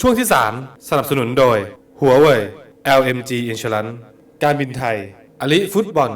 ช่วงที่ 3 สนับสนุนโดยหัวเว่ย LMG Insurance การบินไทยอลิฟุตบอล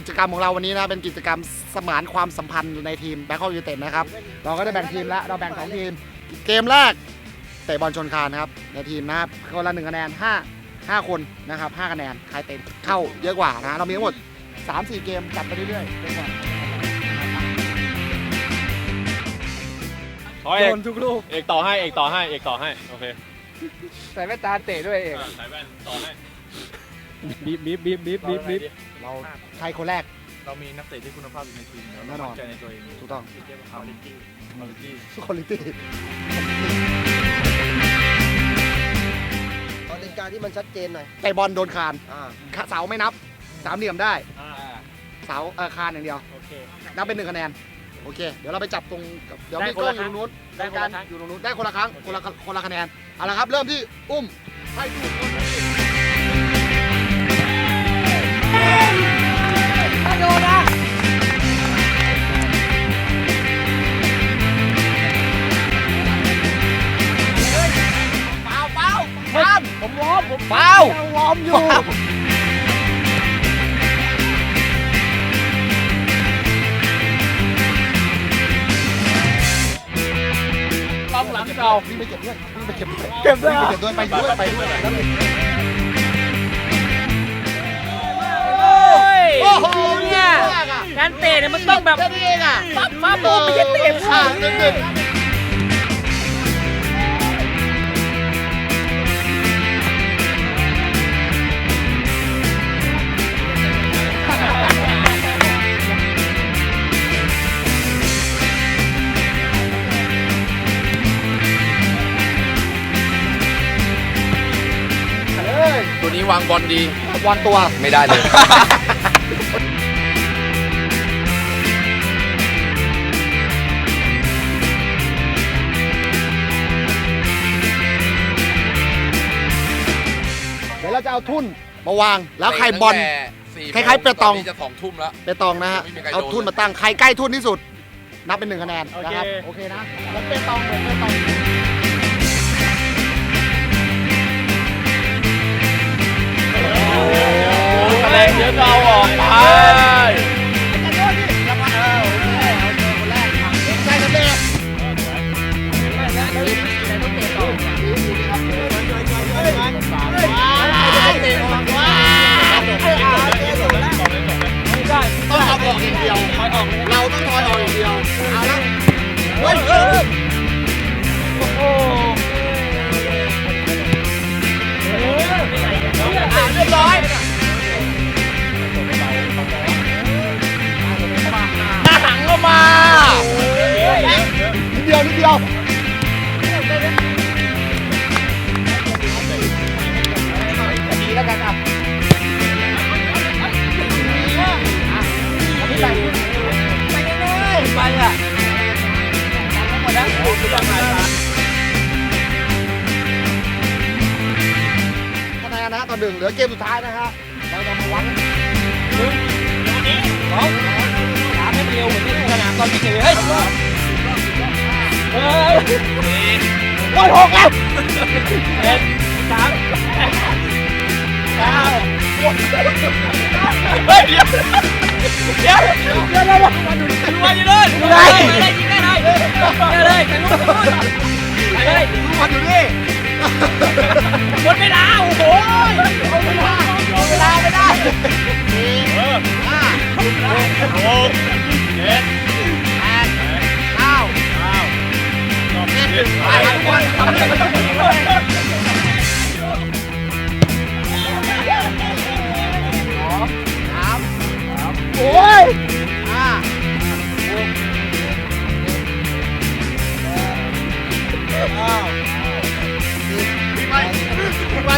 กิจกรรมของเราวันนี้นะเป็นกิจกรรมสมานความสัมพันธ์ในทีมแบงคอกยูเต็ดนะครับ เราก็ได้แบ่งทีมแล้วเราแบ่งสองทีม เกมแรกเตะบอลชนคานครับในทีมนะครับคนละหนึ่งคะแนนห้าห้าคนนะครับห้าคะแนนใครเต็มเข้าเยอะกว่านะเรามีทั้งหมดสามสี่เกมจัดไปเรื่อยๆจนกว่าขอเอกโดนทุกลูกเอกต่อให้เอกต่อให้เอกต่อให้โอเค ใส่แว่นตาเตะด้วยเองใส่แว่นต่อให้ บีบบีบบีบบีบบีบบีบเราใครคนแรก เรามีนักเตะที่คุณภาพอยู่ในทีมแน่นอนมั่ใจในตัวเองถูกต้องทำลิตี้มาลิตี้คุณลิตี้ตอนเล่นการที่มันชัดเจนหน่อยเตะบอลโดนคานอ่าเสาไม่นับสามเหลี่ยมได้เสาเออคานอย่างเดียวโอเคนับเป็นหนึ่งคะแนนโอเค เดี๋ยวเราไปจับตรงเดี๋ยวได้มีคกนล้อละงอครั้ยู่งตรงนู้นได้คนละครั้งอยู่ตรงนู้นได้คนละครั้งคนละคนละคะแนนเอาละครับ เริ่มที่อุ้มให้ดู เปล่าเปล่าบ้านผมวอมผมเปล่าวอมอยู่ล้องหลังเก่าวิ่งไปเก็บด้วยวิ่งไปเก็บด้วยเก็บด้วยวิ่งไปเก็บด้วยไปด้วย การเตะเนี่ยมันต้องแบบแค่นี้เองอะปั๊บปั๊บโอ้ไม่ใช่เตะข้างเดินๆตัวนี้วางบอลดีวางตัว ไม่ได้เลย จะเอาทุ่นมาวางแล้วใครบอล คล้ายๆเปตอง จะสองทุ่มแล้ว ไปตองนะฮะไม่มีใครโดน เอาทุ่นมาตั้งใครใกล้ทุ่นที่สุด นับเป็นหนึ่งคะแนนนะครับโอเคนะแล้วเปตองเหมือนเปตองแสดงเยอะก็เอาออกไป ยวเราต้องทอยออกอย่างเดียว เอาละเฮ้ยเฮ้ยอะเรียบร้อยหน้าหังก็มานิดเดียวนิดเดียวดีแล้วกันอะ ไปเลยไปอะหมดแล้วคะแนนนะฮะต่อหนึ่งเหลือเกมสุดท้ายนะฮะเราจะมาวัดขามไม่เร็วเหมือนที่สนามตอนวิ่เลยเฮ้ยเฮ้ยโอ้ยหกแล้วเจ็ดสามเก้าเฮ้ย โอ้ยห้าหกเจ็ดแปดเก้าสิบไปไป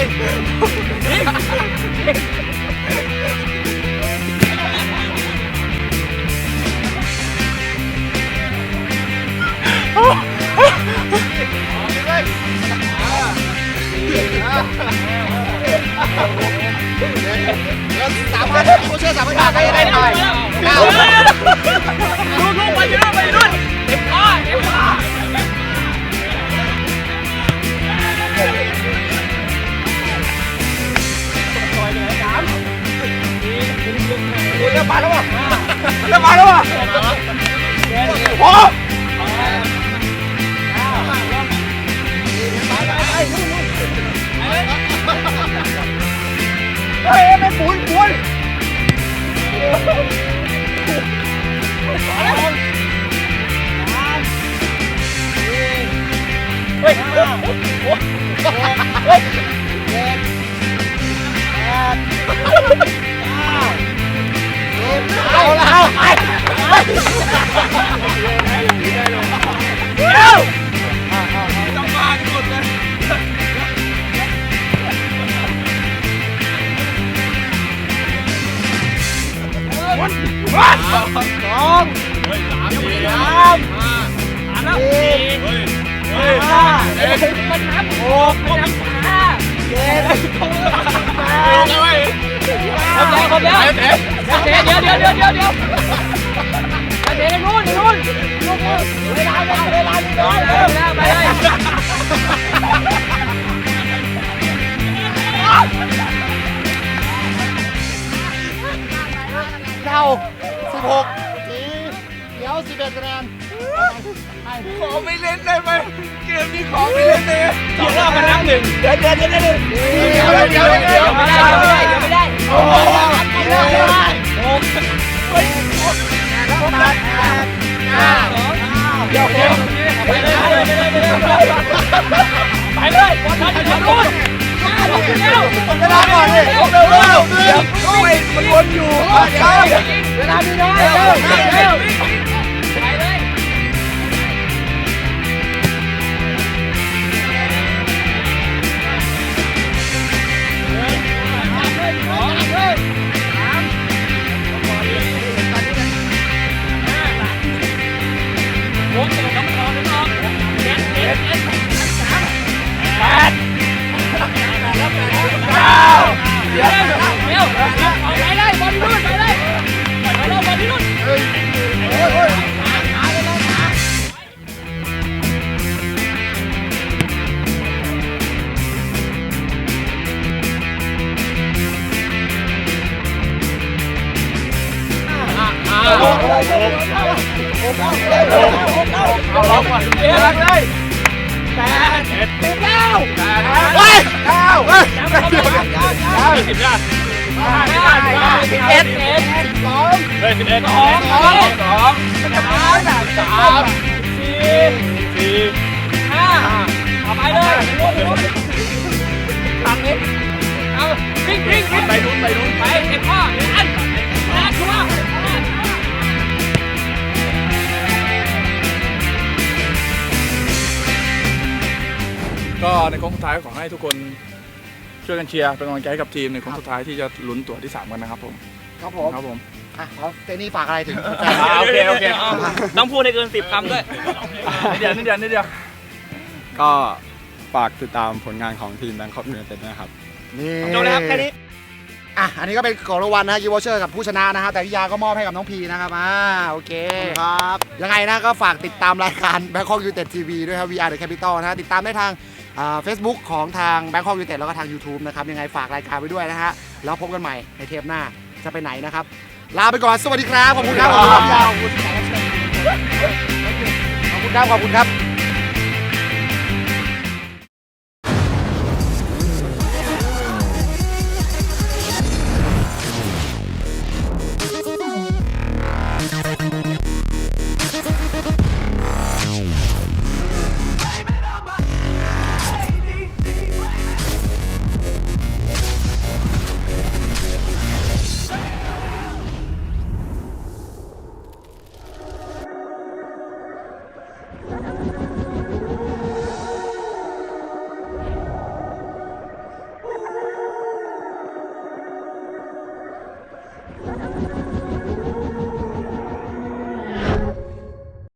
สามพันผู้เชื่อสามพันบาทใครจะได้ไปเก้าลูกลูกไปยืนไปยืนเต็มข้อเต็มข้อเริ่มมาแล้ววะมาแล้ววะ เอาละเอาไปต้องมาที่สุดเลยมั นนับหกมันนับห้าเจ็ดครบแล้วครบแล้วเดี๋ยวเดี๋ยวเดี๋ยวเดี๋ยวเดี๋ยว ขอไม่เล่นได้ไหมเกมนี้ขอไม่เล่นเลยเดี๋ยวเรามานับหนึ่งเดี๋ยวเดี๋ยวเดี๋ยวเดี๋ยวเดี๋ยวเดี๋ยวเดี๋ยวเดี๋ยวไม่ได้ไม่ได้เดี๋ยวไม่ได้โอ้โหไม่ได้ไม่ได้เดี๋ยวเดี๋ยวไปเลยไปเลยไปเลยไปเลยไปเลยบอลทันอยู่ทางนู้นเร็วเวลาก่อนดิเร็วเร็วเร็วเดี๋ยวไม่มันวนอยู่เวลามีน้อยเร็วเร็ว ดสิบเก้าแปดเฮ้ยเก้าเฮ้ยยังไม่เข้ามายี่สิบละห้าห้าสิบเอ็ดเอ็ดสองเฮ้ยสิบเอ็ดสองสองสองสามสามสี่สี่ห้าเอาไปเลยทำนี้เอาวิ่งวิ่ง ในโค้งสุดท้ายขอให้ทุกคนช่วยกันเชียร์เป็นกำลังใจให้กับทีมในโค้งสุดท้ายที่จะลุ้นตั๋วที่สามกันนะครับผมครับผมครับผมอะขอเจนี่ฝากอะไรถึงแฟนอ่าโอเคโอเคต้องพูดให้เกินสิบคำด้วยนิดเดียวนิดเดียวนิดเดียวก็ฝากติดตามผลงานของทีมแบงคอกยูไนเต็ดนะครับ นี่ จบแล้วครับแค่นี้ อะอันนี้ก็เป็นของรางวัลนะฮะยูวอเชอร์กับผู้ชนะนะฮะแต่พี่ยาก็มอบให้กับน้องพีนะครับอ่าโอเค ครับยังไงนะก็ฝากติดตามรายการ Bangkok United TV ด้วยครับ VR The Capital นะฮะติดตามได้ทางเฟซบุ๊กของทาง Bangkok United แล้วก็ทาง YouTube นะครับยังไงฝากรายการไว้ด้วยนะฮะแล้วพบกันใหม่ในเทปหน้าจะไปไหนนะครับ ลาไปก่อนสวัสดีครับ ขอบคุณครับ ขอบคุณครับพี่ยาขอบคุณแขกรับเชิญขอบคุณครับขอบคุณครับ